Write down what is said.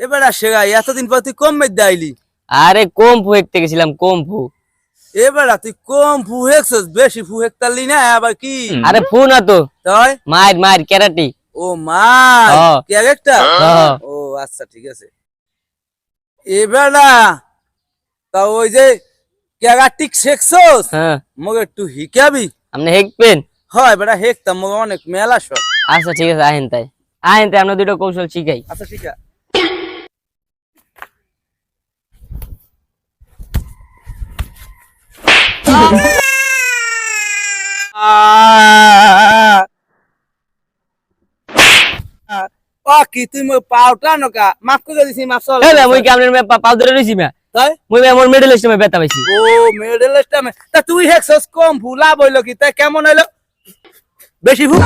এবার গাই এতদিন পর তুই কম মেদ আইলি আরে কম ফু হেঁকতে গেছিলাম কম ফু এবার তুই কম ফু হেকছস বেশি ফু হেকতালি না আবার কি? আরে ফু না তো। তাই? মায়ের মায়ের ক্যারাটি। ও মা। কি আর একটা হ্যাঁ। ও আচ্ছা ঠিক আছে। এবার তা ওই যে ক্যাগাটিক শেখছস? হ্যাঁ। মগে একটু হিকাবি। আপনি হেঁকবেন? হয় বেটা হেকতাম মগে অনেক মেলা সব আচ্ছা ঠিক আছে আহেন তাই। আহেন তাই আমরা দুটো কৌশল শিখাই। আচ্ছা ঠিক ও কি তুই মই পাউটা নকা। মাফ করে দিছি মাফ চল। এই মুই কি আপনার মে- পা- পাও ধরে রইছি মে। তাই? মুই আমার পাইছি। ও মেডেলিস্ট তা তুই হেক্সস কম ভুলা বইল কি তাই কেমন হইল? বেশি ভুল।